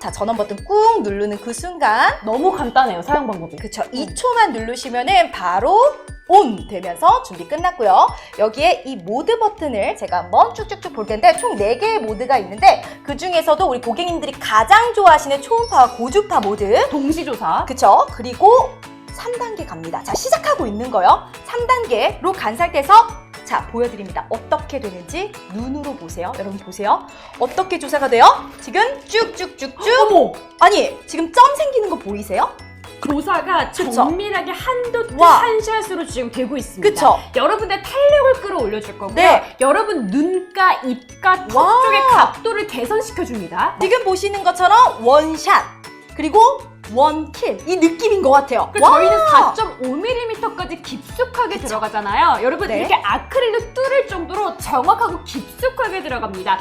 자, 전원 버튼 꾹 누르는 그 순간 너무 간단해요, 사용 방법이. 그쵸. 2초만 누르시면은 바로 온 되면서 준비 끝났고요. 여기에 이 모드 버튼을 제가 한번 쭉쭉쭉 볼 텐데 총 4개의 모드가 있는데 그 중에서도 우리 고객님들이 가장 좋아하시는 초음파와 고주파 모드 동시조사. 그쵸? 그리고 3단계 갑니다. 자, 시작하고 있는 거요. 3단계로 간살돼서 자, 보여드립니다. 어떻게 되는지 눈으로 보세요. 여러분 보세요. 어떻게 조사가 돼요? 지금 쭉쭉쭉쭉. 어머! 아니, 지금 점 생기는 거 보이세요? 조사가 그쵸. 정밀하게 한도 와. 한 샷으로 지금 되고 있습니다. 그쵸? 여러분의 탄력을 끌어올려줄 거고요. 네. 여러분 눈가, 입가, 턱 와. 쪽의 각도를 개선시켜 줍니다. 지금 보시는 것처럼 원샷 그리고 원킬 이 느낌인 것 같아요. 그 와! 저희는 4.5mm까지 깊숙하게 들어가잖아요. 여러분 네. 이렇게 아크릴로 뚫을 정도로 정확하고 깊숙하게 들어갑니다.